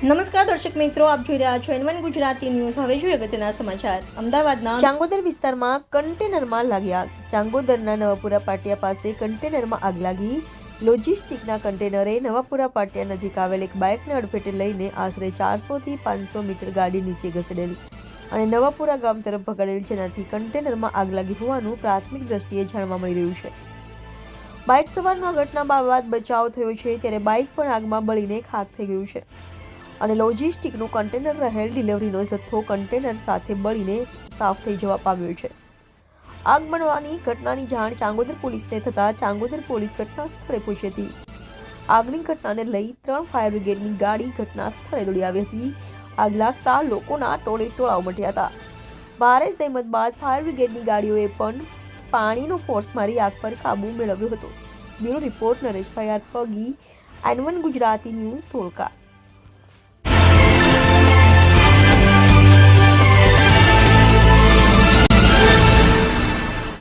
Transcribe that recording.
નમસ્કાર દર્શક મિત્રો, આપ જોઈ રહ્યા છો એનવન ગુજરાતી ન્યૂઝ. હવે જોઈએ અગત્યના સમાચાર. અમદાવાદના ચાંગોદર વિસ્તારમાં કન્ટેનરમાં લાગી આગ. ચાંગોદરના નવાપુરા પાટિયા પાસે કન્ટેનરમાં આગ લાગી. લોજિસ્ટિકના કન્ટેનરે નવાપુરા પાટિયા નજીક આવેલ એક બાઇકને અડફેટે લઈને આશરે ચારસોથી પાંચસો મીટર ગાડી નીચે ઘસડેલ અને નવાપુરા ગામ તરફ ભગાડેલ, જેનાથી કન્ટેનરમાં આગ લાગી હોવાનું પ્રાથમિક દ્રષ્ટિએ જાણવા મળી રહ્યું છે. બાઇક સવારનો ઘટના બાદ બચાવ થયો છે, ત્યારે બાઇક પણ આગમાં બળીને ખાક થઈ ગયું છે. અને લોજિસ્ટિકનું કન્ટેનર રહેલ ડિલિવરીનો જથ્થો કન્ટેનર સાથે બળીને સાફ થઈ જવા પામ્યો છે. આગ બનવાની ઘટનાની જાણ ચાંગોદર પોલીસને થતાં ચાંગોદર પોલીસ ઘટના સ્થળે પહોંચી હતી. આગની ઘટનાને લઈ ત્રણ ફાયર બ્રિગેડની ગાડી ઘટના સ્થળે દોડી આવી હતી. આગ લાગતા લોકોના ટોળે ટોળાવ મટ્યા હતા. ભારે સહેમત બાદ ફાયર બ્રિગેડની ગાડીઓએ પણ પાણીનો ફોર્સ મારી આગ પર કાબુ મેળવ્યો હતો. Bureau report Nareshbhai R Pagi, N one Gujarati news Dholka.